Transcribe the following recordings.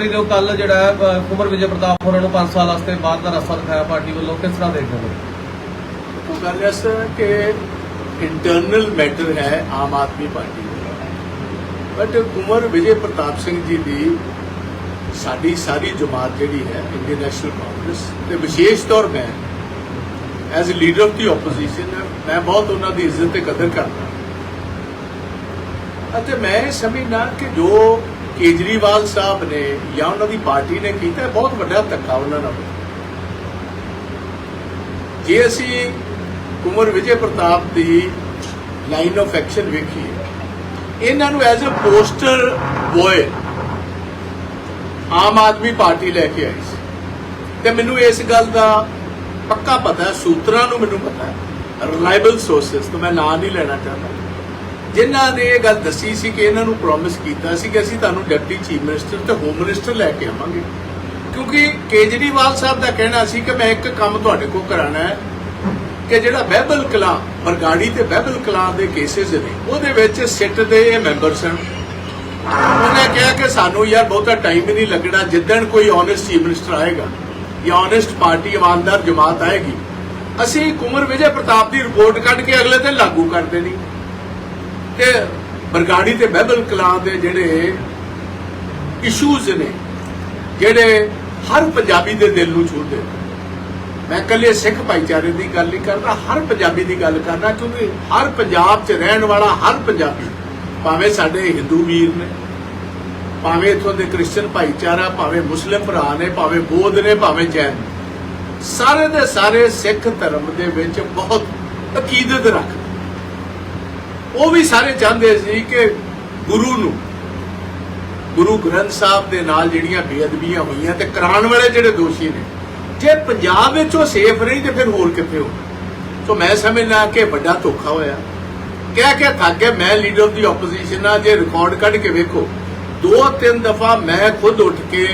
ਜੋ ਕੱਲ ਜਿਹੜਾ ਹੈ, ਕੁਮਰ ਵਿਜੇ ਪ੍ਰਤਾਪ ਹੋਰਾਂ ਨੂੰ 5 ਸਾਲ ਵਾਸਤੇ ਬਾਹਰ ਦਾ ਰਸਤਾ ਦਿਖਾਇਆ ਪਾਰਟੀ ਵੱਲੋਂ ਕਿਸ ਤਰ੍ਹਾਂ ਦੇਖਦੇ ਹੋ? ਉਹ ਗੱਲ ਇਸ ਕਿ ਇੰਟਰਨਲ ਮੈਟਰ ਹੈ ਆਮ ਆਦਮੀ ਪਾਰਟੀ ਦਾ। ਬਟ ਕੁਮਰ ਵਿਜੇ ਪ੍ਰਤਾਪ ਸਿੰਘ ਜੀ ਦੀ ਸਾਡੀ ਸਾਰੀ ਜਮਾਤ ਜਿਹੜੀ ਹੈ ਇੰਡੀਅਨ ਨੈਸ਼ਨਲ ਕਾਂਗਰਸ ਤੇ ਵਿਸ਼ੇਸ਼ ਤੌਰ ਮੈਂ as a leader of the opposition ਮੈਂ ਬਹੁਤ ਉਹਨਾਂ ਦੀ ਇੱਜ਼ਤ ਤੇ ਕਦਰ ਕਰਦਾ। ਅਤੇ ਮੈਂ ਇਹ ਸਮਝਦਾ ਕਿ ਜੋ ਕੇਜਰੀਵਾਲ ਸਾਹਿਬ ਨੇ ਜਾਂ ਉਹਨਾਂ ਦੀ ਪਾਰਟੀ ਨੇ ਕੀਤਾ ਬਹੁਤ ਵੱਡਾ ਧੱਕਾ ਉਹਨਾਂ ਨਾਲ। ਜੇ ਅਸੀਂ ਕੁਮਰ ਵਿਜੇ ਪ੍ਰਤਾਪ ਦੀ ਲਾਈਨ ਆਫ ਐਕਸ਼ਨ ਵੇਖੀਏ, ਇਹਨਾਂ ਨੂੰ as a poster boy Aam Aadmi Party ਲੈ ਕੇ ਆਈ ਸੀ। ਤੇ ਮੈਨੂੰ ਇਸ ਗੱਲ ਦਾ ਪੱਕਾ ਪਤਾ ਹੈ, ਸੂਤਰਾਂ ਨੂੰ ਮੈਨੂੰ ਪਤਾ ਹੈ। ਰਿਲਾਇਬਲ ਸੋਰਸਸ ਤੋਂ ਮੈਂ ਨਾਂ ਨਹੀਂ ਲੈਣਾ ਚਾਹੁੰਦਾ। ਜਿਨ੍ਹਾਂ ਨੇ ਇਹ ਗੱਲ ਦੱਸੀ ਸੀ ਕਿ ਇਹਨਾਂ ਨੂੰ ਪ੍ਰੋਮਿਸ ਕੀਤਾ ਸੀ ਕਿ ਅਸੀਂ ਤੁਹਾਨੂੰ ਡਿਪਟੀ ਚੀਫ ਮਿਨਿਸਟਰ ਤੇ ਹੋਮ ਮਿਨਿਸਟਰ ਲੈ ਕੇ ਆਵਾਂਗੇ। ਕਿਉਂਕਿ ਕੇਜਰੀਵਾਲ ਸਾਹਿਬ ਦਾ ਕਹਿਣਾ ਸੀ ਕਿ ਮੈਂ ਇੱਕ ਕੰਮ ਤੁਹਾਡੇ ਕੋਲ ਕਰਾਣਾ ਹੈ ਕਿ ਜਿਹੜਾ ਬਹਿਬਲ ਕਲਾਂ ਬਰਗਾੜੀ ਤੇ ਬਹਿਬਲ ਕਲਾਂ ਦੇ ਕੇਸਿਸ ਨੇ, ਉਹਦੇ ਵਿੱਚ ਸਿੱਟ ਦੇ ਇਹ ਮੈਂਬਰ ਸਨ ਉਹਨੇ ਕਿਹਾ ਕਿ ਸਾਨੂੰ ਯਾਰ ਬਹੁਤਾ ਟਾਈਮ ਹੀ ਨਹੀਂ ਲੱਗਣਾ, ਜਿੱਦਣ ਕੋਈ ਓਨੈਸਟ ਚੀਫ ਮਿਨਿਸਟਰ ਆਏਗਾ ਜਾਂ ਓਨੈਸਟ ਪਾਰਟੀ ਇਮਾਨਦਾਰ ਜਮਾਤ ਆਏਗੀ, ਅਸੀਂ ਕੁਮਰ ਵਿਜੇ ਪ੍ਰਤਾਪ ਦੀ ਰਿਪੋਰਟ ਕੱਢ ਕੇ ਅਗਲੇ ਦਿਨ ਲਾਗੂ ਕਰ ਦੇਣੀ। ਤੇ ਬਰਗਾੜੀ ਤੇ ਬਹਿਬਲ ਕਲਾਂ ਦੇ ਜਿਹੜੇ ਇਸ਼ੂਜ਼ ਨੇ ਜਿਹੜੇ ਹਰ ਪੰਜਾਬੀ ਦੇ ਦਿਲ ਨੂੰ ਛੂਹਦੇ ਨੇ। ਮੈਂ ਇਕੱਲੇ ਸਿੱਖ ਭਾਈਚਾਰੇ ਦੀ ਗੱਲ ਨਹੀਂ ਕਰਦਾ ਹਰ ਪੰਜਾਬੀ ਦੀ ਗੱਲ ਕਰਦਾ ਕਿਉਂਕਿ ਹਰ ਪੰਜਾਬ 'ਚ ਰਹਿਣ ਵਾਲਾ ਹਰ ਪੰਜਾਬੀ ਭਾਵੇਂ ਸਾਡੇ ਹਿੰਦੂ ਵੀਰ ਨੇ ਭਾਵੇਂ ਇਥੋਂ ਦੇ ਕ੍ਰਿਸਚੀਅਨ ਭਾਈਚਾਰਾ ਭਾਵੇਂ ਮੁਸਲਿਮ ਭਰਾ ਨੇ ਭਾਵੇਂ ਬੋਧ ਨੇ ਭਾਵੇਂ ਜੈਨ ਨੇ, ਸਾਰੇ ਦੇ ਸਾਰੇ ਸਿੱਖ ਧਰਮ ਦੇ ਵਿੱਚ ਬਹੁਤ ਅਕੀਦਤ ਰੱਖਦੇ ਉਹ ਵੀ ਸਾਰੇ ਚਾਹੁੰਦੇ ਸੀ ਕਿ ਗੁਰੂ ਨੂੰ, ਗੁਰੂ ਗ੍ਰੰਥ ਸਾਹਿਬ ਦੇ ਨਾਲ ਜਿਹੜੀਆਂ ਬੇਅਦਬੀਆਂ ਹੋਈਆਂ ਤੇ ਕਰਾਉਣ ਵਾਲੇ ਜਿਹੜੇ ਦੋਸ਼ੀ ਨੇ, ਜੇ ਪੰਜਾਬ ਵਿੱਚ ਉਹ ਸੇਫ ਨਹੀਂ ਤੇ ਫਿਰ ਹੋਰ ਕਿੱਥੇ ਹੋ? ਸੋ ਮੈਂ ਸਮਝਦਾ ਕਿ ਵੱਡਾ ਧੋਖਾ ਹੋਇਆ। ਕਹਿ ਕੇ ਥੱਕ ਗਿਆ, ਮੈਂ ਲੀਡਰ ਆਫ ਦੀ ਆਪੋਜੀਸ਼ਨ ਆ, ਜੇ ਰਿਕਾਰਡ ਕੱਢ ਕੇ ਵੇਖੋ ਦੋ ਤਿੰਨ ਦਫਾ ਮੈਂ ਖੁਦ ਉੱਠ ਕੇ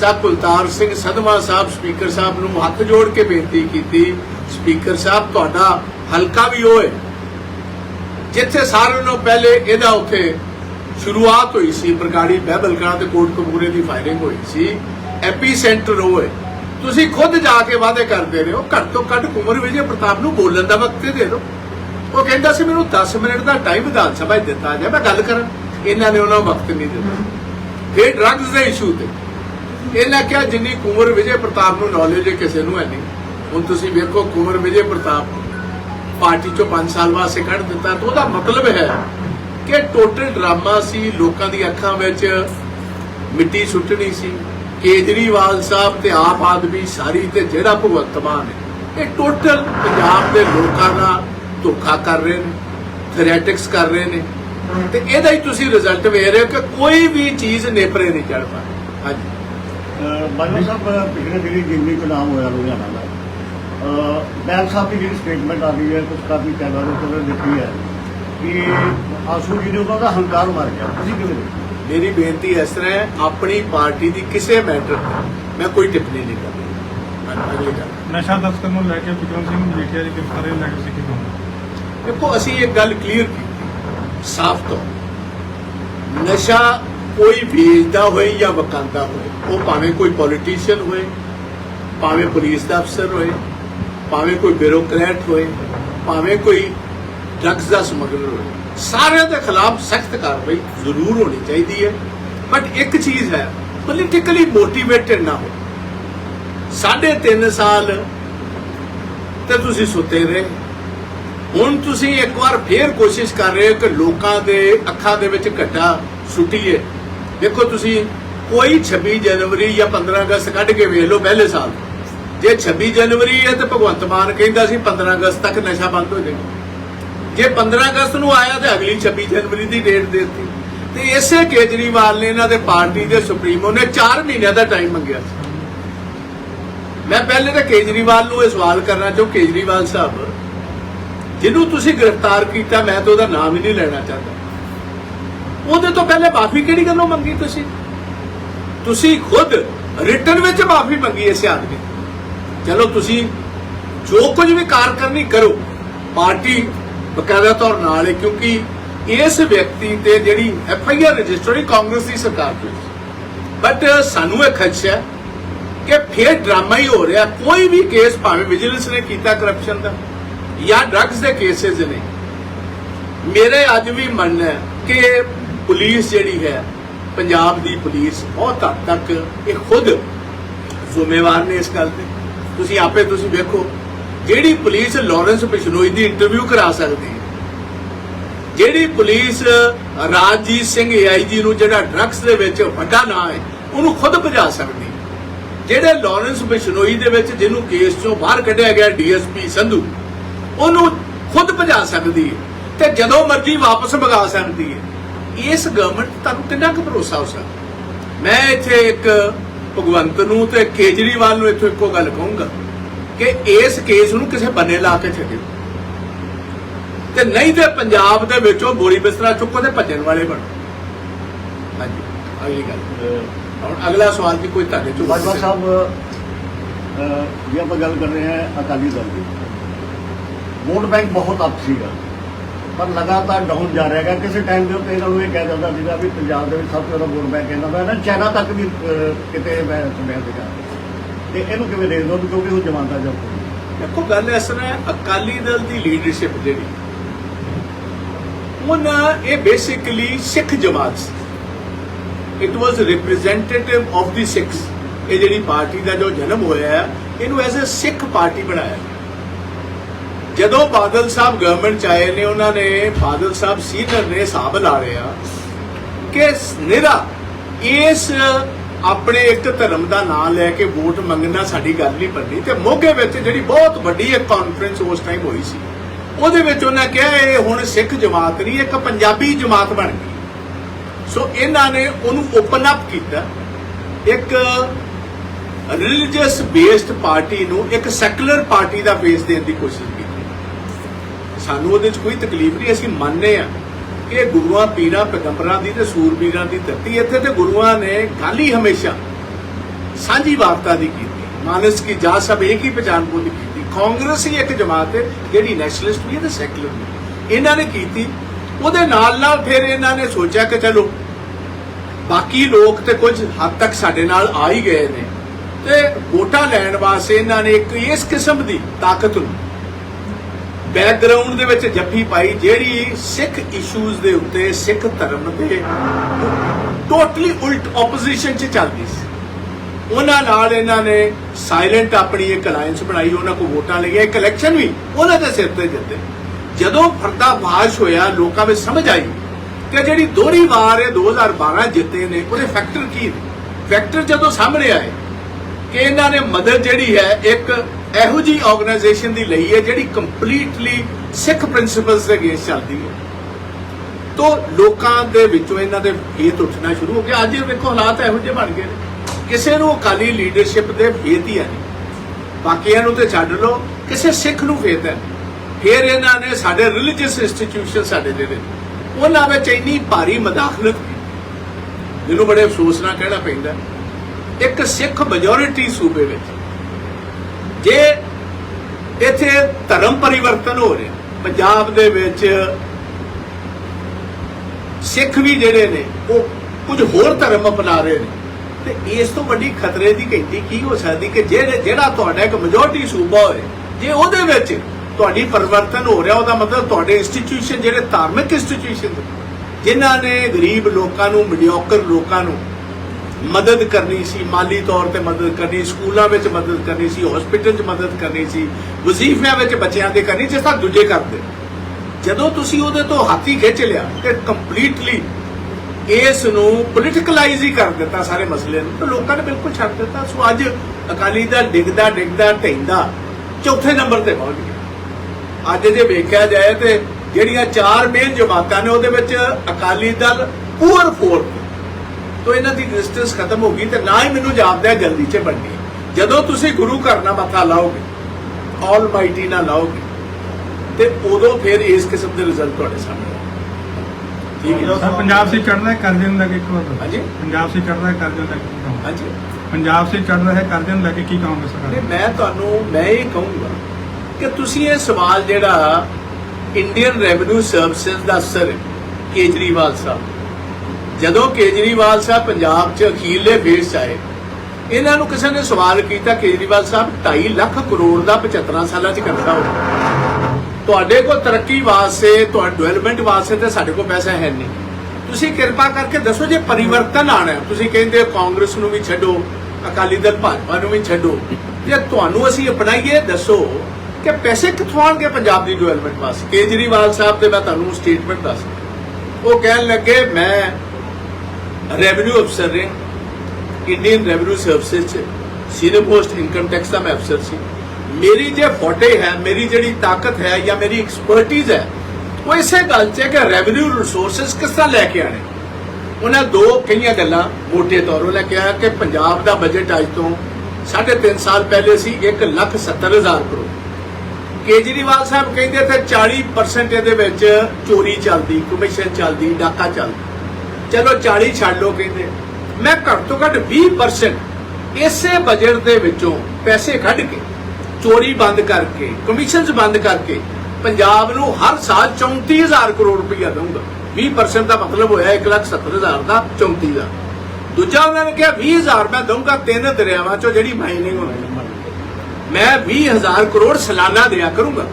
ਸਾਹਿਬ ਕੁਲਤਾਰ ਸਿੰਘ ਸਦਮਾ ਸਾਹਿਬ, ਸਪੀਕਰ ਸਾਹਿਬ ਨੂੰ ਹੱਥ ਜੋੜ ਕੇ ਬੇਨਤੀ ਕੀਤੀ, ਸਪੀਕਰ ਸਾਹਿਬ ਤੁਹਾਡਾ ਹਲਕਾ ਵੀ ਹੋਏ ਜਿੱਥੇ ਸਾਰਿਆਂ ਨਾਲੋਂ ਪਹਿਲੇ ਇਹਦਾ ਉੱਥੇ ਸ਼ੁਰੂਆਤ ਹੋਈ ਸੀ, ਬਰਗਾੜੀ ਬਹਿਬਲ ਤੇ ਕੋਟ ਕਪੂਰੇ ਦੀ ਫਾਇਰਿੰਗ ਹੋਈ ਸੀ। ਐਪੀ ਸੈਂਟਰ ਹੋਏ ਤੁਸੀਂ ਖੁਦ ਜਾ ਕੇ ਵਾਅਦੇ ਕਰਦੇ ਰਹੇ ਹੋ, ਘੱਟ ਤੋਂ ਘੱਟ ਕੁਮਰ ਵਿਜੇ ਪ੍ਰਤਾਪ ਨੂੰ ਬੋਲਣ ਦਾ ਵਕਤ ਤੇ ਦੇ ਦਿਓ। ਉਹ ਕਹਿੰਦਾ ਸੀ, ਮੈਨੂੰ 10 ਮਿੰਟ ਦਾ ਟਾਈਮ ਵਿਧਾਨ ਸਭਾ 'ਚ ਦਿੱਤਾ ਜਾ ਮੈਂ ਗੱਲ ਕਰਾਂ ਇਹਨਾਂ ਨੇ ਉਹਨਾਂ ਨੂੰ ਵਕਤ ਨਹੀਂ ਦਿੱਤਾ। ਫਿਰ ਡਰੱਗਸ ਦੇ ਇਸ਼ੂ ਤੇ। ਇਹਨਾਂ ਕਿਹਾ, ਜਿੰਨੀ ਕੁਮਰ ਵਿਜੇ ਪ੍ਰਤਾਪ ਨੂੰ ਨੌਲੇਜ ਹੈ, ਕਿਸੇ ਨੂੰ ਹੈ ਨਹੀਂ। ਹੁਣ ਤੁਸੀਂ ਵੇਖੋ ਕੁਮਰ ਵਿਜੇ ਪ੍ਰਤਾਪ ਪਾਰਟੀ ਚੋਂ 5 ਸਾਲ ਵਾਸਤੇ ਕੱਢ ਦਿੱਤਾ ਤਾਂ ਉਹਦਾ ਮਤਲਬ ਹੈ ਕਿ ਟੋਟਲ ਡਰਾਮਾ ਸੀ, ਲੋਕਾਂ ਦੀ ਅੱਖਾਂ ਵਿੱਚ ਮਿੱਟੀ ਸੁੱਟਣੀ ਸੀ। ਕੇਜਰੀਵਾਲ ਸਾਹਿਬ ਤੇ ਆਪ ਆਦਮੀ ਸਾਰੀ ਤੇ ਜਿਹੜਾ ਭਗਵੰਤ ਮਾਨ ਹੈ, ਇਹ ਟੋਟਲ ਪੰਜਾਬ ਦੇ ਲੋਕਾਂ ਦਾ ਧੋਖਾ ਕਰ ਰਹੇ ਨੇ ਥਰੈਟਿਕਸ ਕਰ ਰਹੇ ਨੇ। ਤੇ ਇਹਦਾ ਹੀ ਤੁਸੀਂ ਰਿਜ਼ਲਟ ਵੇਖ ਰਹੇ ਹੋ ਕਿ ਕੋਈ ਵੀ ਚੀਜ਼ ਨੇਪਰੇ ਨਹੀਂ ਚੜ ਪਾ ਹਾਂਜੀ। ਬਾਜਵਾ ਸਾਹਿਬ, ਪਿਛਲੇ ਦਿਨੀ ਜਿੰਨੀ ਚੁਣਾਵ ਹੋਇਆ ਲੁਧਿਆਣਾ ਦਾ ਬੈਂਸ ਸਾਹਿਬ ਦੀ ਜਿਹੜੀ ਸਟੇਟਮੈਂਟ ਆ ਰਹੀ ਹੈ ਕੁਝ ਕਾਫੀ ਚੈਨਲ ਦੇ ਉੱਤੇ ਦੇਖੀ ਹੈ ਕਿ ਆਸੂ ਜੀ ਨੇ ਉਹਨਾਂ ਦਾ ਹੰਕਾਰ ਮਾਰ ਗਿਆ। ਤੁਸੀਂ ਕਿਵੇਂ? ਮੇਰੀ ਬੇਨਤੀ ਇਸ ਤਰ੍ਹਾਂ ਹੈ ਆਪਣੀ ਪਾਰਟੀ ਦੀ ਕਿਸੇ ਮੈਟਰ ਤੇ ਮੈਂ ਕੋਈ ਟਿੱਪਣੀ ਨਹੀਂ ਕਰਦਾ। ਨਸ਼ਾ ਦਸਤਰ ਨੂੰ ਲੈ ਕੇ ਵਿਕਰਮ ਸਿੰਘ ਮਜੀਠੀਆ ਦੀ ਗ੍ਰਿਫਤਾਰੀ ਨੂੰ ਲੈ ਕੇ ਕੀ ਕਹੋਗੇ? ਦੇਖੋ ਅਸੀਂ ਇੱਕ ਗੱਲ ਕਲੀਅਰ ਕੀਤੀ। ਸਾਫ਼ ਤੌਰ ਨਸ਼ਾ ਕੋਈ ਵੇਚਦਾ ਹੋਏ ਜਾਂ ਵਕਾਂਦਾ ਹੋਏ ਉਹ ਭਾਵੇਂ ਕੋਈ ਪੋਲੀਟੀਸ਼ੀਅਨ ਹੋਏ ਭਾਵੇਂ ਪੁਲਿਸ ਦਾ ਅਫਸਰ ਹੋਏ ਭਾਵੇਂ ਕੋਈ ਬਿਊਰੋਕਰੈਟ ਹੋਏ, ਭਾਵੇਂ ਕੋਈ ਡਰੱਗਸ ਦਾ ਸਮਗਲਰ ਹੋਏ, ਸਾਰਿਆਂ ਦੇ ਖਿਲਾਫ ਸਖਤ ਕਾਰਵਾਈ ਜ਼ਰੂਰ ਹੋਣੀ ਚਾਹੀਦੀ ਹੈ। ਬਟ ਇੱਕ ਚੀਜ਼ ਹੈ ਪੋਲੀਟੀਕਲੀ ਮੋਟੀਵੇਟਡ ਨਾ ਹੋ ਸਾਢੇ ਤਿੰਨ ਸਾਲ ਤੇ ਤੁਸੀਂ ਸੁੱਤੇ ਰਹੇ। ਹੁਣ ਤੁਸੀਂ ਇੱਕ ਵਾਰ ਫੇਰ ਕੋਸ਼ਿਸ਼ ਕਰ ਰਹੇ ਹੋ ਕਿ ਲੋਕਾਂ ਦੇ ਅੱਖਾਂ ਦੇ ਵਿੱਚ ਘੱਟਾ ਸੁੱਟੀਏ। ਦੇਖੋ ਤੁਸੀਂ ਕੋਈ 26 ਜਨਵਰੀ ਜਾਂ 15 ਅਗਸਤ ਕੱਢ ਕੇ ਵੇਖ ਲਓ, ਪਹਿਲੇ ਸਾਲ। ਜੇ 26 ਜਨਵਰੀ ਹੈ ਤੇ ਭਗਵੰਤ ਮਾਨ ਕਹਿੰਦਾ ਸੀ 15 ਅਗਸਤ ਤੱਕ ਨਸ਼ਾ ਬੰਦ ਹੋ ਜਾਏਗਾ। ਜੇ 15 ਅਗਸਤ ਨੂੰ ਆਇਆ ਤੇ ਅਗਲੀ 26 ਜਨਵਰੀ ਦੀ ਡੇਟ ਦੇ ਦਿੱਤੀ। ਤੇ ਇਸੇ ਕੇਜਰੀਵਾਲ ਨੇ ਇਹਨਾਂ ਦੇ ਪਾਰਟੀ ਦੇ ਸੁਪਰੀਮੋ ਨੇ 4 ਮਹੀਨਿਆਂ ਦਾ ਟਾਈਮ ਮੰਗਿਆ ਸੀ। ਮੈਂ ਪਹਿਲੇ ਤਾਂ ਕੇਜਰੀਵਾਲ ਨੂੰ ਇਹ ਸਵਾਲ ਕਰਨਾ ਚਾਹੁੰ, ਕੇਜਰੀਵਾਲ ਸਾਹਿਬ, ਜਿਹਨੂੰ ਤੁਸੀਂ ਗ੍ਰਿਫਤਾਰ ਕੀਤਾ, ਮੈਂ ਤਾਂ ਉਹਦਾ ਨਾਮ ਹੀ ਨਹੀਂ ਲੈਣਾ ਚਾਹੁੰਦਾ। ਉਹਦੇ ਤੋਂ ਪਹਿਲੇ ਮਾਫੀ ਕਿਹੜੀ ਗੱਲੋਂ ਮੰਗੀ ਤੁਸੀਂ? ਤੁਸੀਂ ਖੁਦ ਰਿਟਰਨ ਵਿੱਚ ਮਾਫੀ ਮੰਗੀ ਇਸ ਆਦਮੀ ਚਲੋ ਤੁਸੀਂ ਜੋ ਕੁਝ ਵੀ ਕਾਰ ਕਰਨੀ ਕਰੋ, ਪਾਰਟੀ ਬਕਾਇਦਾ ਤੌਰ ਨਾਲ ਹੈ, ਕਿਉਂਕਿ ਇਸ ਵਿਅਕਤੀ ਤੇ ਜਿਹੜੀ ਐਫ ਆਈ ਆਰ ਰਜਿਸਟਰ ਹੋਈ, ਕਾਂਗਰਸ ਦੀ ਸਰਕਾਰ ਵਿੱਚ ਬਟ ਸਾਨੂੰ ਇਹ ਖਦਸ਼ਾ ਹੈ ਕਿ ਫੇਰ ਡਰਾਮਾ ਹੀ ਹੋ ਰਿਹਾ, ਕੋਈ ਵੀ ਕੇਸ ਭਾਵੇਂ ਵਿਜੀਲੈਂਸ ਨੇ ਕੀਤਾ ਕਰਪਸ਼ਨ ਦਾ, ਜਾਂ ਡਰੱਗਸ ਦੇ ਕੇਸਿਸ ਨੇ। ਮੇਰੇ ਅੱਜ ਵੀ ਮੰਨਣਾ ਹੈ ਕਿ ਪੁਲਿਸ ਜਿਹੜੀ ਹੈ, ਪੰਜਾਬ ਦੀ ਪੁਲਿਸ ਬਹੁਤ ਹੱਦ ਤੱਕ ਇਹ ਖੁਦ ਜ਼ਿੰਮੇਵਾਰ ਨੇ ਇਸ ਗੱਲ ਤੇ। ਤੁਸੀਂ ਆਪੇ ਤੁਸੀਂ ਵੇਖੋ, ਜਿਹੜੀ ਪੁਲਿਸ ਲਾਰੈਂਸ ਬਿਸ਼ਨੋਈ ਦੀ ਇੰਟਰਵਿਊ ਕਰਾ ਸਕਦੀ ਹੈ, ਜਿਹੜੀ ਪੁਲਿਸ ਰਾਜਜੀਤ ਸਿੰਘ ਏਆਈਜੀ ਨੂੰ ਜਿਹੜਾ ਡਰੱਗਸ ਦੇ ਵਿੱਚ ਵੱਡਾ ਨਾਂ ਹੈ, ਉਹਨੂੰ ਖੁਦ ਭਜਾ ਸਕਦੀ ਜਿਹੜੇ ਲਾਰੈਂਸ ਬਿਸ਼ਨੋਈ ਦੇ ਵਿੱਚ ਜਿਹਨੂੰ ਕੇਸ ਚੋਂ ਬਾਹਰ ਕੱਢਿਆ ਗਿਆ ਡੀਐਸਪੀ ਸੰਧੂ, ਉਹਨੂੰ ਖੁਦ ਭਜਾ ਸਕਦੀ ਹੈ ਤੇ ਜਦੋਂ ਮਰਜ਼ੀ ਵਾਪਸ ਭਗਾ ਸਕਦੀ ਹੈ। ਇਸ ਗਵਰਨਮੈਂਟ ਤੁਹਾਨੂੰ ਕਿੰਨਾ ਕੁ ਭਰੋਸਾ ਹੋ ਸਕਦਾ? ਮੈਂ ਇੱਥੇ ਇੱਕ ਭਗਵੰਤ ਨੂੰ ਤੇ ਕੇਜਰੀਵਾਲ ਨੂੰ ਇੱਥੋਂ ਇੱਕੋ ਗੱਲ ਕਹੂੰਗਾ ਕਿ ਇਸ ਕੇਸ ਨੂੰ ਕਿਸੇ ਬੰਨੇ ਲਾ ਕੇ ਛੱਡਿਓ। ਤੇ ਨਹੀਂ ਤੇ ਪੰਜਾਬ ਦੇ ਵਿੱਚੋਂ ਬੋਰੀ ਬਿਸਤਰਾ ਚੁੱਕੋ ਤੇ ਭੱਜਣ ਵਾਲੇ ਬਣੋ। ਹਾਂਜੀ ਅਗਲੀ ਗੱਲ। ਹੁਣ ਅਗਲਾ ਸਵਾਲ ਵੀ ਕੋਈ ਤੁਹਾਡੇ ਚੋਂ ਬਾਜਵਾ ਸਾਹਿਬ ਜੇ ਆਪਾਂ ਗੱਲ ਕਰ ਰਹੇ ਹਾਂ ਅਕਾਲੀ ਦਲ ਦੀ ਵੋਟ ਬੈਂਕ ਬਹੁਤ ਅੱਪ ਸੀਗਾ। ਪਰ ਲਗਾਤਾਰ ਡਾਊਨ ਜਾ ਰਿਹਾ ਹੈਗਾ। ਕਿਸੇ ਟਾਈਮ ਦੇ ਉੱਤੇ ਇਹਨਾਂ ਨੂੰ ਇਹ ਕਿਹਾ ਜਾਂਦਾ ਸੀਗਾ ਵੀ ਪੰਜਾਬ ਦੇ ਵਿੱਚ ਸਭ ਤੋਂ ਜ਼ਿਆਦਾ ਵੋਟ ਬੈਂਕ ਇਹਨਾਂ ਦਾ ਨਾ। ਚਾਈਨਾ ਤੱਕ ਵੀ ਕਿਤੇ ਮੈਂ ਸੁਣਿਆ ਸੀਗਾ ਤੇ ਇਹਨੂੰ ਕਿਵੇਂ ਦੇਖਦੇ ਹੋ? ਕਿਉਂਕਿ ਉਹ ਜਮਾਨਤਾ ਜਬ ਦੇਖੋ, ਗੱਲ ਇਸ ਤਰ੍ਹਾਂ ਅਕਾਲੀ ਦਲ ਦੀ ਲੀਡਰਸ਼ਿਪ ਜਿਹੜੀ ਉਹਨਾਂ ਇਹ ਬੇਸਿਕਲੀ ਸਿੱਖ ਜਮਾਤ ਸੀ। It was representative of the Sikhs ਇਹ ਜਿਹੜੀ ਪਾਰਟੀ ਦਾ ਜੋ ਜਨਮ ਹੋਇਆ ਹੈ, ਇਹਨੂੰ ਐਜ਼ ਅ ਸਿੱਖ ਪਾਰਟੀ ਬਣਾਇਆ। ਜਦੋਂ ਬਾਦਲ ਸਾਹਿਬ ਗਵਰਨਮੈਂਟ ਚ ਆਏ ਨੇ, ਉਹਨਾਂ ਨੇ ਬਾਦਲ ਸਾਹਿਬ ਸੀਨੀਅਰ ਨੇ ਹਿਸਾਬ ਲਾ ਰਿਹਾ ਕਿ ਨਿਰਾ ਇਸ ਆਪਣੇ ਇੱਕ ਧਰਮ ਦਾ ਨਾਮ ਲੈ ਕੇ ਵੋਟ ਮੰਗਣਾ ਸਾਡੀ ਗੱਲ ਨਹੀਂ ਬਣਨੀ ਤੇ ਮੋਗੇ ਵਿੱਚ ਜਿਹੜੀ ਬਹੁਤ ਵੱਡੀ ਇੱਕ ਕਾਨਫਰੰਸ ਉਸ ਟਾਈਮ ਹੋਈ ਸੀ, ਉਹਦੇ ਵਿੱਚ ਉਹਨਾਂ ਕਿਹਾ ਇਹ ਹੁਣ ਸਿੱਖ ਜਮਾਤ ਨਹੀਂ, ਇੱਕ ਪੰਜਾਬੀ ਜਮਾਤ ਬਣ ਗਈ। ਸੋ ਇਹਨਾਂ ਨੇ ਉਹਨੂੰ ਓਪਨ ਅਪ ਕੀਤਾ। ਇੱਕ ਰਿਲੀਜੀਅਸ ਬੇਸਡ ਪਾਰਟੀ ਨੂੰ ਇੱਕ ਸੈਕੂਲਰ ਪਾਰਟੀ ਦਾ ਫੇਸ ਦੇਣ ਦੀ ਕੋਸ਼ਿਸ਼ ਸਾਨੂੰ ਉਹਦੇ 'ਚ ਕੋਈ ਤਕਲੀਫ ਨਹੀਂ, ਅਸੀਂ ਮੰਨਦੇ ਆ ਕਿ ਗੁਰੂਆਂ, ਪੀਰਾਂ, ਪੈਗੰਬਰਾਂ ਦੀ ਤੇ ਸੂਰਬੀਰਾਂ ਦੀ ਧਰਤੀ ਇੱਥੇ ਤੇ ਗੁਰੂਆਂ ਨੇ ਗੱਲ ਹੀ ਹਮੇਸ਼ਾ ਸਾਂਝੀ ਵਾਰਤਾ ਦੀ ਕੀਤੀ। ਮਾਨਸ ਕੀ ਜਾ ਸਭ ਇੱਕ ਹੀ ਪਛਾਣ ਬੋਲੀ ਕੀਤੀ। ਕਾਂਗਰਸ ਹੀ ਇੱਕ ਜਮਾਤ ਹੈ, ਜਿਹੜੀ ਨੈਸ਼ਨਲਿਸਟ ਵੀ ਹੈ ਤੇ ਸੈਕੂਲਰ ਵੀ ਇਹਨਾਂ ਨੇ ਕੀਤੀ। ਉਹਦੇ ਨਾਲ ਨਾਲ ਫਿਰ ਇਹਨਾਂ ਨੇ ਸੋਚਿਆ ਕਿ ਚਲੋ, ਬਾਕੀ ਲੋਕ ਤੇ ਕੁਝ ਹੱਦ ਤੱਕ ਸਾਡੇ ਨਾਲ ਆ ਹੀ ਗਏ ਨੇ। ਤੇ ਵੋਟਾਂ ਲੈਣ ਵਾਸਤੇ ਇਹਨਾਂ ਨੇ ਇੱਕ ਇਸ ਕਿਸਮ ਦੀ ਤਾਕਤ ਨੂੰ ਬੈਕਗ੍ਰਾਉਂਡ ਦੇ ਵਿੱਚ ਜੱਫੀ ਪਾਈ ਜਿਹੜੀ ਸਿੱਖ ਇਸ਼ੂਜ਼ ਦੇ ਉੱਤੇ, ਸਿੱਖ ਧਰਮ ਦੇ ਟੋਟਲੀ ਉਲਟ ਆਪੋਜੀਸ਼ਨ 'ਚ ਚੱਲਦੀ ਸੀ। ਉਹਨਾਂ ਨਾਲ ਇਹਨਾਂ ਨੇ ਸਾਇਲੈਂਟ ਆਪਣੀ ਇੱਕ ਅਲਾਈਅੰਸ ਬਣਾਈ, ਉਹਨਾਂ ਕੋ ਵੋਟਾਂ ਲਈਆਂ, ਇੱਕ ਇਲੈਕਸ਼ਨ ਵੀ ਉਹਨਾਂ ਦੇ ਸਿਰ ਤੇ ਜਿੱਤੇ। ਜਦੋਂ ਫਰਦਾਬਾਸ਼ ਹੋਇਆ, ਲੋਕਾਂ ਵਿੱਚ ਸਮਝ ਆਈ ਕਿ ਜਿਹੜੀ ਦੋਹਰੀ ਵਾਰ ਇਹ 2012 ਜਿੱਤੇ ਨੇ, ਉਹਦੇ ਫੈਕਟਰ ਕੀ ਨੇ? ਫੈਕਟਰ ਜਦੋਂ ਸਾਹਮਣੇ ਆਏ ਕਿ ਇਹਨਾਂ ਨੇ ਮਦਦ ਜਿਹੜੀ ਹੈ, ਇੱਕ ਇਹੋ ਜੀ ਆਰਗੇਨਾਈਜੇਸ਼ਨ ਦੀ ਲਈ ਹੈ ਜਿਹੜੀ ਕੰਪਲੀਟਲੀ ਸਿੱਖ ਪ੍ਰਿੰਸੀਪਲਸ ਦੇ ਅਗੇਂਸਟ ਚੱਲਦੀ ਹੈ। ਤੋਂ ਲੋਕਾਂ ਦੇ ਵਿੱਚੋਂ ਇਹਨਾਂ ਦੇ ਫੇਤ ਉੱਠਣਾ ਸ਼ੁਰੂ ਹੋ ਗਿਆ। ਅੱਜ ਇਹ ਵੇਖੋ ਹਾਲਾਤ ਇਹੋ ਜਿਹੇ ਬਣ ਗਏ ਨੇ। ਕਿਸੇ ਨੂੰ ਅਕਾਲੀ ਲੀਡਰਸ਼ਿਪ ਦੇ ਫੇਤ ਹੀ ਹੈ ਨਹੀਂ। ਬਾਕੀਆਂ ਨੂੰ ਤੇ ਛੱਡ ਲਓ, ਕਿਸੇ ਸਿੱਖ ਨੂੰ ਫੇਤ ਹੈ ਫਿਰ ਇਹਨਾਂ ਨੇ ਸਾਡੇ ਰਿਲੀਜੀਅਸ ਇੰਸਟੀਟਿਊਸ਼ਨ ਸਾਡੇ ਜਿਹੜੇ ਉਹਨਾਂ ਵਿੱਚ ਇੰਨੀ ਭਾਰੀ ਮਦਾਖਲਤ ਕੀਤੀ। ਜਿਹਨੂੰ ਬੜੇ ਅਫਸੋਸ ਨਾਲ ਕਹਿਣਾ ਪੈਂਦਾ ਇੱਕ ਸਿੱਖ ਮੈਜੋਰਿਟੀ ਸੂਬੇ ਵਿੱਚ ਜੇ ਇੱਥੇ ਧਰਮ ਪਰਿਵਰਤਨ ਹੋ ਰਿਹਾ, ਪੰਜਾਬ ਦੇ ਵਿੱਚ ਸਿੱਖ ਵੀ ਜਿਹੜੇ ਨੇ, ਉਹ ਕੁਝ ਹੋਰ ਧਰਮ ਅਪਣਾ ਰਹੇ ਨੇ, ਤੇ ਇਸ ਤੋਂ ਵੱਡੀ ਖਤਰੇ ਦੀ ਘੰਟੀ ਕੀ ਹੋ ਸਕਦੀ ਕਿ ਜਿਹੜੇ, ਜਿਹੜਾ ਤੁਹਾਡਾ ਇੱਕ ਮੈਜੋਰਟੀ ਸੂਬਾ ਹੋਏ, ਜੇ ਉਹਦੇ ਵਿੱਚ ਤੁਹਾਡੀ ਪਰਿਵਰਤਨ ਹੋ ਰਿਹਾ, ਉਹਦਾ ਮਤਲਬ ਤੁਹਾਡੇ ਇੰਸਟੀਟਿਊਸ਼ਨ ਜਿਹੜੇ ਧਾਰਮਿਕ ਇੰਸਟੀਟਿਊਸ਼ਨ ਜਿਨ੍ਹਾਂ ਨੇ ਗਰੀਬ ਲੋਕਾਂ ਨੂੰ ਮੀਡੀਓਕਰ ਲੋਕਾਂ ਨੂੰ ਮਦਦ ਕਰਨੀ ਸੀ, ਮਾਲੀ ਤੌਰ ਤੇ ਮਦਦ ਕਰਨੀ, ਸਕੂਲਾਂ ਵਿੱਚ ਮਦਦ ਕਰਨੀ ਸੀ ਹਸਪੀਟਲ 'ਚ ਮਦਦ ਕਰਨੀ ਸੀ, ਵਜ਼ੀਫਿਆਂ ਵਿੱਚ ਬੱਚਿਆਂ ਦੇ ਕਰਨੀ, ਜਿਸ ਤਰ੍ਹਾਂ ਦੂਜੇ ਕਰਦੇ ਜਦੋਂ ਤੁਸੀਂ ਉਹਦੇ ਤੋਂ ਹੱਥ ਖਿੱਚ ਲਿਆ ਤੇ ਕੰਪਲੀਟਲੀ ਇਸ ਨੂੰ ਪੋਲੀਟੀਕਲਾਈਜ਼ ਹੀ ਕਰ ਦਿੱਤਾ ਸਾਰੇ ਮਸਲੇ ਨੂੰ, ਤਾਂ ਲੋਕਾਂ ਨੇ ਬਿਲਕੁਲ ਛੱਡ ਦਿੱਤਾ। ਸੋ ਅੱਜ ਅਕਾਲੀ ਦਲ ਡਿੱਗਦਾ ਡਿੱਗਦਾ, ਢਹਿੰਦਾ, ਚੌਥੇ ਨੰਬਰ ਤੇ ਪਹੁੰਚ ਗਿਆ। ਅੱਜ ਜੇ ਵੇਖਿਆ ਜਾਏ ਤੇ ਜਿਹੜੀਆਂ ਚਾਰ ਮੇਨ ਜਮਾਤਾਂ ਨੇ, ਉਹਦੇ ਵਿੱਚ ਅਕਾਲੀ ਦਲ ਪੂਰ ਫੋਰ ਤੋਂ ਇਹਨਾਂ ਦੀ ਐਗਜ਼ਿਸਟੈਂਸ ਖਤਮ ਹੋ ਗਈ ਤੇ ਨਾ ਹੀ ਮੈਨੂੰ ਜਾਪਦਾ ਜਲਦੀ 'ਚ ਬਣਨੀ ਜਦੋਂ ਤੁਸੀਂ ਗੁਰੂ ਘਰ ਨਾਲ ਮੱਥਾ ਲਾਓਗੇ ਆਲ ਮਾਈਟੀ ਨਾਲ ਲਾਓਗੇ ਤੇ ਉਦੋਂ ਫਿਰ ਇਸ ਕਿਸਮ ਦੇ ਰਿਜ਼ਲਟ ਤੁਹਾਡੇ ਸਾਹਮਣੇ। ਠੀਕ ਹੈ ਸਰ ਪੰਜਾਬ ਸੇ ਚੜ੍ਹਦਾ ਹੈ ਕਰਜ਼ੇ ਨੂੰ ਲੈ ਕੇ ਇੱਕ ਵਾਰ। ਹਾਂਜੀ। ਪੰਜਾਬ ਸੇ ਚੜ੍ਹਦਾ ਹੈ ਕਰਜ਼ੇ ਨੂੰ ਲੈ ਕੇ ਹਾਂਜੀ ਪੰਜਾਬ ਸੇ ਚੜ੍ਹਦਾ ਹੈ ਕਰਜ਼ੇ ਨੂੰ ਲੈ ਕੇ ਕੀ ਕਹੋਗੇ ਨਹੀਂ ਸਰਕਾਰ ਮੈਂ ਤੁਹਾਨੂੰ ਮੈਂ ਇਹ ਕਹੂੰਗਾ ਕਿ ਤੁਸੀਂ ਇਹ ਸਵਾਲ ਜਿਹੜਾ ਇੰਡੀਅਨ ਰੈਵਨਿਊ ਸਰਵਿਸਿਜ਼ ਦਾ ਸਰ ਕੇਜਰੀਵਾਲ ਸਾਹਿਬ ਜਦੋਂ ਕੇਜਰੀਵਾਲ ਸਾਹਿਬ ਪੰਜਾਬ 'ਚ ਅਖੀਰਲੇ ਫੇਸ 'ਚ ਆਏ, ਇਹਨਾਂ ਨੂੰ ਕਿਸੇ ਨੇ ਸਵਾਲ ਕੀਤਾ, ਕੇਜਰੀਵਾਲ ਸਾਹਿਬ 2.5 ਲੱਖ ਕਰੋੜ ਦਾ 75 ਸਾਲਾਂ 'ਚ ਕਰਦਾ ਹੋ ਤੁਹਾਡੇ ਕੋਲ ਤਰੱਕੀ ਵਾਸਤੇ, ਤੁਹਾਡੇ ਡਿਵੈਲਪਮੈਂਟ ਵਾਸਤੇ ਤੇ ਸਾਡੇ ਕੋਲ ਪੈਸਾ ਹੈ ਨਹੀਂ। ਤੁਸੀਂ ਕਿਰਪਾ ਕਰਕੇ ਦੱਸੋ ਜੇ ਪਰਿਵਰਤਨ ਆਣਾ ਹੈ, ਤੁਸੀਂ ਕਹਿੰਦੇ ਹੋ ਕਾਂਗਰਸ ਨੂੰ ਵੀ ਛੱਡੋ, ਅਕਾਲੀ ਦਲ ਭਾਜਪਾ ਨੂੰ ਵੀ ਛੱਡੋ, ਜੇ ਤੁਹਾਨੂੰ ਅਸੀਂ ਅਪਣਾਈਏ, ਦੱਸੋ ਕਿ ਪੈਸੇ ਕਿੱਥੋਂ ਆਣਗੇ ਪੰਜਾਬ ਦੀ ਡਿਵੈਲਪਮੈਂਟ ਵਾਸਤੇ? ਕੇਜਰੀਵਾਲ ਸਾਹਿਬ ਦੇ ਮੈਂ ਤੁਹਾਨੂੰ ਸਟੇਟਮੈਂਟ ਦੱਸ ਉਹ ਕਹਿਣ ਲੱਗੇ, ਮੈਂ ਰੈਵਨਿਊ ਅਫਸਰ ਨੇ ਇੰਡੀਅਨ ਰੈਵਨਿਊ ਸਰਵਿਸਿਜ਼ ਚ ਸੀਨੀਅਰ ਪੋਸਟ ਇਨਕਮ ਟੈਕਸ ਦਾ ਮੈਂ ਅਫਸਰ ਸੀ। ਮੇਰੀ ਜੇ ਫੋਟੇ ਹੈ ਮੇਰੀ ਜਿਹੜੀ ਤਾਕਤ ਹੈ ਜਾਂ ਮੇਰੀ ਐਕਸਪਰਟਿਜ਼ ਹੈ ਉਹ ਇਸੇ ਗੱਲ 'ਚ ਹੈ ਕਿ ਰੈਵਨਿਊ ਰਿਸੋਰਸਸ ਕਿਸ ਤਰ੍ਹਾਂ ਲੈ ਕੇ ਆਣੇ ਉਹਨਾਂ ਦੋ ਕਈਆਂ ਗੱਲਾਂ ਮੋਟੇ ਤੌਰ 'ਤੇ ਕਿਹਾ ਕਿ ਪੰਜਾਬ ਦਾ ਬਜਟ ਅੱਜ ਤੋਂ 3.5 ਸਾਲ ਪਹਿਲੇ ਸੀ 1,70,000 ਕਰੋੜ। ਕੇਜਰੀਵਾਲ ਸਾਹਿਬ ਕਹਿੰਦੇ ਤੇ 40% ਇਹਦੇ ਵਿੱਚ ਚੋਰੀ ਚੱਲਦੀ ਕਮਿਸ਼ਨ ਚੱਲਦੀ ਡਾਕਾ ਚੱਲਦਾ। ਚਲੋ 40 ਛੱਡ ਲੋ ਕਹਿੰਦੇ। ਮੈਂ ਘੱਟ ਤੋਂ ਘੱਟ 20% ਇਸੇ ਬਜਟ ਦੇ ਵਿੱਚੋਂ ਪੈਸੇ ਕੱਢ ਕੇ, ਚੋਰੀ ਬੰਦ ਕਰਕੇ ਕਮਿਸ਼ਨਸ ਬੰਦ ਕਰਕੇ ਪੰਜਾਬ ਨੂੰ ਹਰ ਸਾਲ 34000 ਕਰੋੜ ਰੁਪਈਆ ਦਊਂਗਾ। 20% ਦਾ ਮਤਲਬ ਹੋਇਆ 170000 ਦਾ 34000 ਦੂਜਾ ਉਹਨਾਂ ਨੇ ਕਿਹਾ 20000 ਮੈਂ ਦਊਂਗਾ ਤਿੰਨ ਦਰਿਆਵਾਂ ਚੋਂ ਜਿਹੜੀ ਮਾਈਨਿੰਗ ਹੋਣੀ ਮੈਂ 20000 ਕਰੋੜ ਸਾਲਾਨਾ ਦਿਆ ਕਰੂੰਗਾ।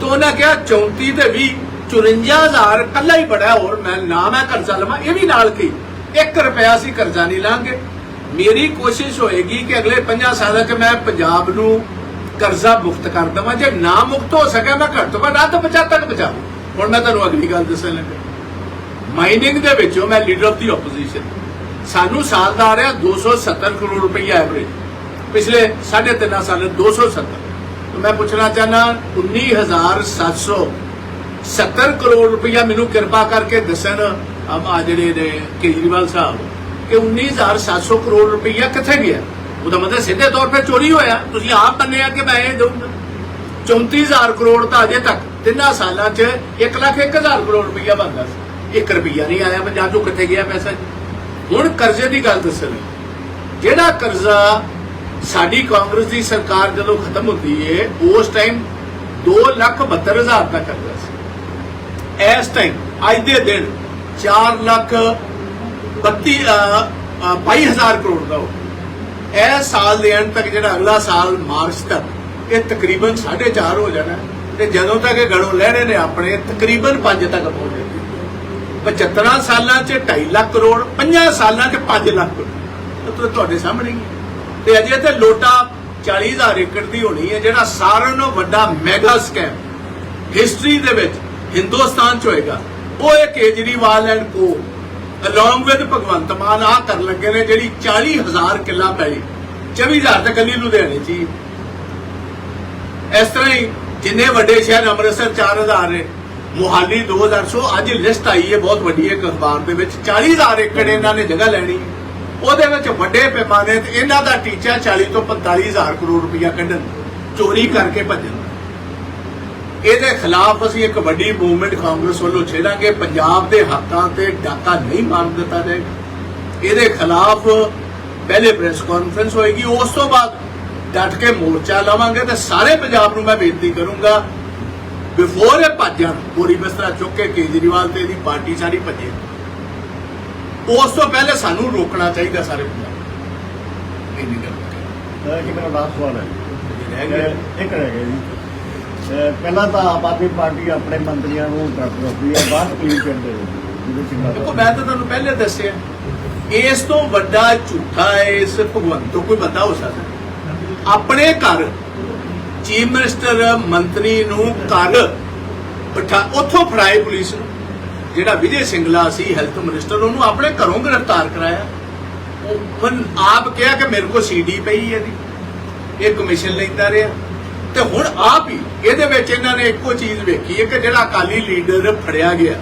ਤਾਂ ਉਹਨਾਂ ਕਿਹਾ 34 ਤੇ 20 54000 ਕੱਲਾ ਹੀ ਬੜਾ ਹੋਰ ਮੈਂ ਨਾ ਮੈਂ ਕਰਜ਼ਾ ਲਵਾਂ, ਇਹ ਵੀ ਨਾਲ ਕੀ? 1 ਰੁਪਿਆ ਸੀ ਕਰਜ਼ਾ ਨਹੀਂ ਲਾਂਗੇ। ਮੇਰੀ ਕੋਸ਼ਿਸ਼ ਹੋਏਗੀ ਕਿ ਅਗਲੇ 50 ਸਾਲਾਂ 'ਚ ਮੈਂ ਪੰਜਾਬ ਨੂੰ ਕਰਜ਼ਾ ਮੁਕਤ ਕਰ ਦਵਾਂ। ਜੇ ਨਾ ਮੁਕਤ ਹੋ ਸਕਿਆ, ਮੈਂ ਘੱਟ ਤੋਂ ਘੱਟ ਅੱਧ ਬਚਾ ਤੱਕ ਬਚਾਵਾਂ ਹੁਣ ਮੈਂ ਤੁਹਾਨੂੰ ਅਗਲੀ ਗੱਲ ਦੱਸਣ ਲੱਗਾ। ਮਾਈਨਿੰਗ ਦੇ ਵਿੱਚੋਂ ਮੈਂ ਲੀਡਰ ਆਫ ਦੀ ਆਪੋਜੀਸ਼ਨ ਸਾਨੂੰ ਸਾਲ ਦਾ ਆ ਰਿਹਾ 270 ਕਰੋੜ ਰੁਪਈਆ ਐਵਰੇਜ ਪਿਛਲੇ 3.5 ਸਾਲ 270 ਤਾਂ ਮੈਂ ਪੁੱਛਣਾ ਚਾਹਨਾ 19770 ਕਰੋੜ ਰੁਪਈਆ ਮੈਨੂੰ ਕਿਰਪਾ ਕਰਕੇ ਦੱਸਣ ਆ ਜਿਹੜੇ ਨੇ ਕੇਜਰੀਵਾਲ ਸਾਹਿਬ ਕਿ 19700 ਕਰੋੜ ਰੁਪਈਆ ਕਿੱਥੇ ਗਿਆ? ਉਹਦਾ ਮਤਲਬ ਸਿੱਧੇ ਤੌਰ ਤੇ ਚੋਰੀ ਹੋਇਆ। ਤੁਸੀਂ ਆਪ ਮੰਨਿਆ ਕਿ ਮੈਂ ਇਹ ਦਊਂਗਾ। 34000 ਕਰੋੜ ਤਾਂ ਅਜੇ ਤੱਕ, ਤਿੰਨਾਂ ਸਾਲਾਂ 'ਚ 1 ਲੱਖ 1000 ਕਰੋੜ ਰੁਪਈਆ ਬਣਦਾ ਸੀ। 1 ਰੁਪਈਆ ਨਹੀਂ ਆਇਆ ਪੰਜਾਬ 'ਚੋਂ ਕਿੱਥੇ ਗਿਆ ਪੈਸਾ? ਹੁਣ ਕਰਜ਼ੇ ਦੀ ਗੱਲ ਦੱਸਣ। ਜਿਹੜਾ ਕਰਜ਼ਾ ਸਾਡੀ ਕਾਂਗਰਸ ਦੀ ਸਰਕਾਰ ਜਦੋਂ ਖਤਮ ਹੁੰਦੀ ਏ, ਉਸ ਟਾਈਮ 272000 ਦਾ ਕਰਜ਼ਾ ਸੀ। ਇਸ ਟਾਈਮ ਅੱਜ ਦੇ ਦਿਨ 4 ਲੱਖ 32 22000 ਕਰੋੜ ਦਾ ਹੋ ਇਸ ਸਾਲ ਦੇ ਅੰਤ ਤੱਕ ਜਿਹੜਾ ਅਗਲਾ ਸਾਲ ਮਾਰਚ ਤੱਕ ਇਹ ਤਕਰੀਬਨ 4.5 ਹੋ ਜਾਣਾ। ਤੇ ਜਦੋਂ ਤੱਕ ਇਹ ਗੜੋਂ ਲੈਣੇ ਨੇ ਆਪਣੇ, ਤਕਰੀਬਨ 5 ਤੱਕ ਪਹੁੰਚ ਜਾਣਗੇ। 75 ਸਾਲਾਂ 'ਚ 2.5 ਲੱਖ ਕਰੋੜ 50 ਸਾਲਾਂ 'ਚ 5 ਲੱਖ ਕਰੋੜ। ਇਹ ਤਾਂ ਤੁਹਾਡੇ ਸਾਹਮਣੇ ਹੀ ਹੈ। ਤੇ ਅਜੇ ਤੇ ਲੋਟਾ 40000 ਏਕੜ ਦੀ ਹੋਣੀ ਹੈ, ਜਿਹੜਾ ਸਾਰਿਆਂ ਨਾਲੋਂ ਵੱਡਾ ਮੈਗਾ ਸਕੈਮ ਹਿਸਟਰੀ ਦੇ ਵਿੱਚ ਹਿੰਦੁਸਤਾਨ 'ਚ ਹੋਏਗਾ ਉਹ ਇਹ Kejriwal and co along with Bhagwant Mann ਆ ਕਰ ਲੱਗੇ ਨੇ ਜਿਹੜੀ 40000 ਕਿੱਲਾ ਪੈਲੀ 24000 ਤਾਂ ਕੱਲੀ ਲੁਧਿਆਣੇ 'ਚ ਹੀ। ਇਸ ਤਰ੍ਹਾਂ ਹੀ ਜਿੰਨੇ ਵੱਡੇ ਸ਼ਹਿਰ ਅੰਮ੍ਰਿਤਸਰ 4000 ਨੇ, ਮੁਹਾਲੀ 2000 ਸੋ, ਅੱਜ ਲਿਸਟ ਆਈ ਹੈ ਬਹੁਤ ਵੱਡੀ ਇੱਕ ਅਖਬਾਰ ਦੇ ਵਿੱਚ। 40000 ਏਕੜ ਇਹਨਾਂ ਨੇ ਜਗ੍ਹਾ ਲੈਣੀ। ਉਹਦੇ ਵਿੱਚ ਵੱਡੇ ਪੈਮਾਨੇ ਤੇ ਇਹਨਾਂ ਦਾ ਟੀਚਾ 40 ਤੋਂ 45000 ਕਰੋੜ ਰੁਪਇਆ ਕੱਢਣ, ਚੋਰੀ ਕਰਕੇ ਭੱਜਣ। ਇਹਦੇ ਖਿਲਾਫ ਅਸੀਂ ਇੱਕ ਵੱਡੀ ਮੂਵਮੈਂਟ ਕਾਂਗਰਸ ਵੱਲੋਂ ਛੇੜਾਂਗੇ। ਪੰਜਾਬ ਦੇ ਹੱਕਾਂ ਤੇ ਡਾਕਾ ਨਹੀਂ ਮਾਰਨ ਦਿੱਤਾ ਜਾਏਗਾ। ਇਹਦੇ ਖਿਲਾਫ ਪਹਿਲੇ ਪ੍ਰੈਸ ਕਾਨਫਰੰਸ ਹੋਏਗੀ। ਉਸ ਤੋਂ ਬਾਅਦ ਡਟ ਕੇ ਮੋਰਚਾ ਲਾਵਾਂਗੇ ਤੇ ਸਾਰੇ ਪੰਜਾਬ ਨੂੰ ਮੈਂ ਬੇਨਤੀ ਕਰੂੰਗਾ ਬਿਫੋਰ ਇਹ ਭੱਜਣ ਪੂਰੀ ਬਿਸਤਰਾ ਚੁੱਕ ਕੇ ਕੇਜਰੀਵਾਲ ਤੇ ਇਹਦੀ ਪਾਰਟੀ ਸਾਰੀ ਭੱਜੇ। ਉਸ ਤੋਂ ਪਹਿਲੇ ਸਾਨੂੰ ਰੋਕਣਾ ਚਾਹੀਦਾ ਸਾਰੇ ਪੰਜਾਬ ਇੰਨੀ ਗੱਲ ਅਹ ਜੀ ਮੇਰਾ ਲਾਸਟ ਸਵਾਲ ਹੈ। ਇੱਕ ਰਹਿ ਗਿਆ ਜੀ। ਪਹਿਲਾਂ ਤਾਂ ਆਪ ਆਦਮੀ ਪਾਰਟੀ ਆਪਣੇ ਮੰਤਰੀਆਂ ਨੂੰ ਡਰ ਰੱਖਦੀ ਹੈ ਬਾਅਦ ਕਲੀਨ ਕਰਦੇ ਹੋ ਦੇਖੋ, ਮੈਂ ਤਾਂ ਤੁਹਾਨੂੰ ਪਹਿਲੇ ਦੱਸਿਆ, ਇਸ ਤੋਂ ਵੱਡਾ ਝੂਠਾ ਇਸ ਭਗਵੰਤ ਤੋਂ ਕੋਈ ਬੰਦਾ ਹੋ ਸਕਦਾ। ਆਪਣੇ ਘਰ ਚੀਫ ਮਿਨਿਸਟਰ, ਮੰਤਰੀ ਨੂੰ ਘਰ ਬਿਠਾ, ਉੱਥੋਂ ਫੜਾਏ ਪੁਲਿਸ ਨੂੰ। ਜਿਹੜਾ ਵਿਜੇ ਸਿੰਗਲਾ ਸੀ, ਹੈਲਥ ਮਿਨਿਸਟਰ, ਉਹਨੂੰ ਆਪਣੇ ਘਰੋਂ ਗ੍ਰਿਫਤਾਰ ਕਰਾਇਆ। ਉਹ ਆਪ ਕਿਹਾ ਕਿ ਮੇਰੇ ਕੋਲ ਸੀਡੀ ਪਈ ਹੈ ਦੀ ਇਹ ਕਮਿਸ਼ਨ ਲੈਂਦਾ ਰਿਹਾ। ਤੇ ਹੁਣ ਆਪ ਹੀ ਇਹਦੇ ਵਿੱਚ ਇਹਨਾਂ ਨੇ ਇੱਕੋ ਚੀਜ਼ ਵੇਖੀ ਹੈ ਕਿ ਜਿਹੜਾ ਅਕਾਲੀ ਲੀਡਰ ਫੜਿਆ ਗਿਆ।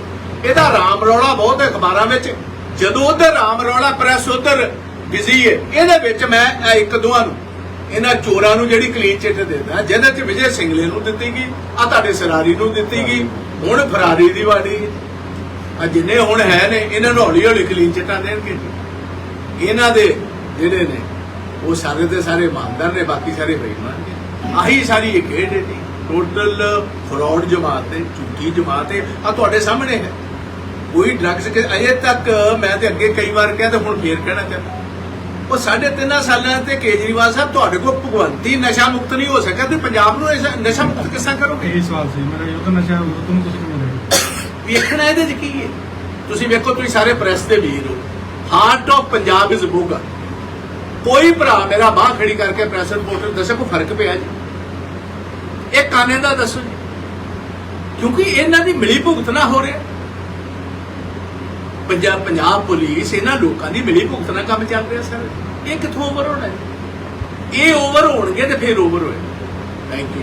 ਇਹਦਾ ਰਾਮ ਰੌਲਾ ਬਹੁਤ ਅਖਬਾਰਾਂ ਵਿੱਚ। ਜਦੋਂ ਉਧਰ ਰਾਮ ਰੌਲਾ ਪ੍ਰੈਸ ਉਧਰ ਬਿਜ਼ੀ ਹੈ, ਇਹਦੇ ਵਿੱਚ ਮੈਂ ਇੱਕ ਦੋਹਾਂ ਨੂੰ, ਇਹਨਾਂ ਚੋਰਾਂ ਨੂੰ ਜਿਹੜੀ ਕਲੀਨ ਚਿੱਟ ਦਿੰਦਾ, ਜਿਹਦੇ ਚ ਵਿਜੇ ਸਿੰਗਲੇ ਨੂੰ ਦਿੱਤੀ ਗਈ ਆ ਤੁਹਾਡੇ ਸਰਾਰੀ ਨੂੰ ਦਿੱਤੀ ਗਈ, ਹੁਣ ਫਰਾਰੀ ਦੀ ਵਾੜੀ ਆ ਜਿੰਨੇ ਹੁਣ ਹੈ ਨੇ, ਇਹਨਾਂ ਨੂੰ ਹੌਲੀ ਹੌਲੀ ਕਲੀਨ ਚਿੱਟਾਂ ਦੇਣਗੇ ਇਹਨਾਂ ਦੇ ਜਿਹੜੇ ਨੇ, ਉਹ ਸਾਰੇ ਦੇ ਸਾਰੇ ਇਮਾਨਦਾਰ ਨੇ, ਬਾਕੀ ਸਾਰੇ ਬੇਈਮਾਨ ਨੇ। ਆਹੀ ਸਾਰੀ ਇਹ ਖੇਡ ਹੈ ਟੋਟਲ ਫਰਾਡ ਜਮਾਤ ਹੈ ਝੂਠੀ ਜਮਾਤ ਹੈ ਆ ਤੁਹਾਡੇ ਸਾਹਮਣੇ ਹੈ। ਕੋਈ ਡਰੱਗਸ ਕੇ ਅਜੇ ਤੱਕ ਮੈਂ ਤੇ ਅੱਗੇ ਕਈ ਵਾਰ ਕਿਹਾ ਤੇ ਹੁਣ ਫੇਰ ਕਹਿਣਾ ਚਾਹੁੰਦਾ। ਉਹ ਸਾਢੇ ਤਿੰਨਾਂ ਸਾਲਾਂ ਤੇ ਕੇਜਰੀਵਾਲ ਸਾਹਿਬ ਤੁਹਾਡੇ ਕੋਲ ਭਗਵੰਤੀ ਨਸ਼ਾ ਮੁਕਤ ਨਹੀਂ ਹੋ ਸਕਿਆ ਤੇ ਪੰਜਾਬ ਨੂੰ ਇਸ- ਨਸ਼ਾ ਮੁਕਤ ਕਿਸਾਂ ਕਰੋਗੇ? ਇਹੀ ਸਵਾਲ ਸੀ ਮੇਰਾ ਯੁੱਧ ਨਸ਼ਾ ਵਿਰੁੱਧ ਨੂੰ ਤੁਸੀਂ ਕਿਵੇਂ ਦੇਖਦੇ ਵੇਖਣਾ ਇਹਦੇ ਚ ਕੀ ਹੈ। ਤੁਸੀਂ ਵੇਖੋ ਤੁਸੀਂ ਸਾਰੇ ਪ੍ਰੈਸ ਦੇ ਵੀਰ ਹੋ। ਹਾਰਟ ਆਫ ਪੰਜਾਬ ਇਜ਼ ਬੋਗਾ ਕੋਈ ਭਰਾ ਮੇਰਾ ਬਾਹ ਖੜੀ ਕਰਕੇ ਪ੍ਰੈਸ ਰਿਪੋਰਟਰ ਦੱਸੇ ਕੋਈ ਫ਼ਰਕ ਪਿਆ ਜੀ? ਇਹ ਕਾਨੇ ਦਾ ਦੱਸੋ ਜੀ। ਕਿਉਂਕਿ ਇਹਨਾਂ ਦੀ ਮਿਲੀ ਭੁਗਤ ਨਾ ਹੋ ਰਿਹਾ। ਪੰਜਾਬ ਪੰਜਾਬ ਪੁਲਿਸ ਇਹਨਾਂ ਲੋਕਾਂ ਦੀ ਮਿਲੀ ਭੁਗਤ ਨਾਲ ਕੰਮ ਚੱਲ ਰਿਹਾ ਸਰ। ਇਹ ਕਿੱਥੋਂ ਓਵਰ ਹੋਣਾ ਇਹ ਓਵਰ ਹੋਣਗੇ ਤੇ ਫਿਰ ਓਵਰ ਹੋਏ ਥੈਂਕ ਯੂ